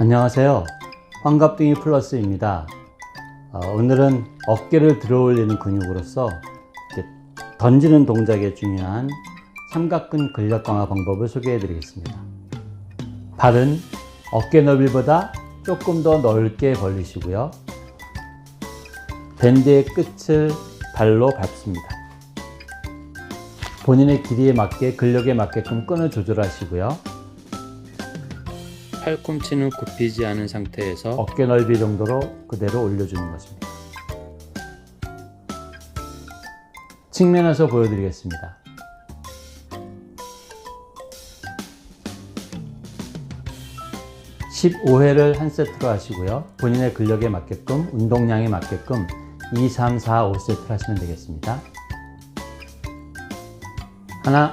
안녕하세요. 환갑둥이 플러스입니다. 어, 오늘은 어깨를 들어 올리는 근육으로서 던지는 동작에 중요한 삼각근 근력 강화 방법을 소개해 드리겠습니다. 발은 어깨 너비보다 조금 더 넓게 벌리시고요. 밴드의 끝을 발로 밟습니다. 본인의 길이에 맞게 근력에 맞게끔 끈을 조절하시고요. 팔꿈치는 굽히지 않은 상태에서 어깨 넓이 정도로 그대로 올려주는 것입니다. 측면에서 보여드리겠습니다. (15회를) 한 세트로 하시고요 본인의 근력에 맞게끔 운동량에 맞게끔 2, 3, 4, 5세트를 하시면 되겠습니다 하나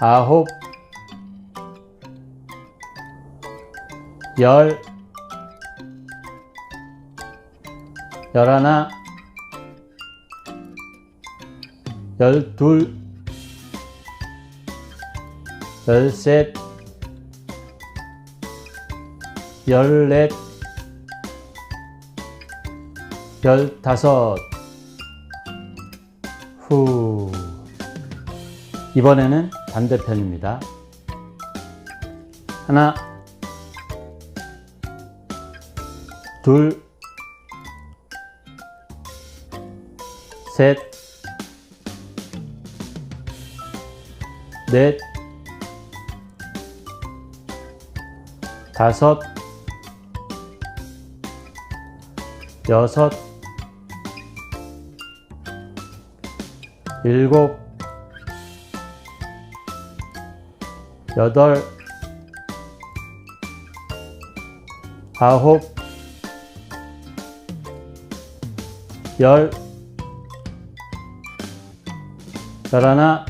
아홉, 열, 열하나, 열둘, 열셋, 열넷, 열다섯, 후. 이번에는 반대편입니다. 하나, 둘, 셋, 넷, 다섯, 여섯, 일곱, 여덟, 아홉, 열, 열하나,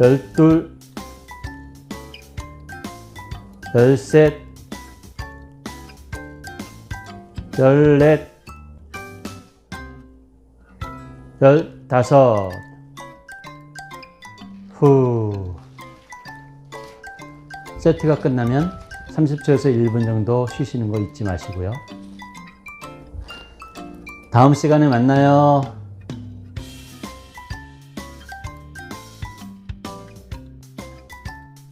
열둘, 열셋, 열넷, 열다섯, 후. 세트가 끝나면 30초에서 1분 정도 쉬시는 거 잊지 마시고요. 다음 시간에 만나요.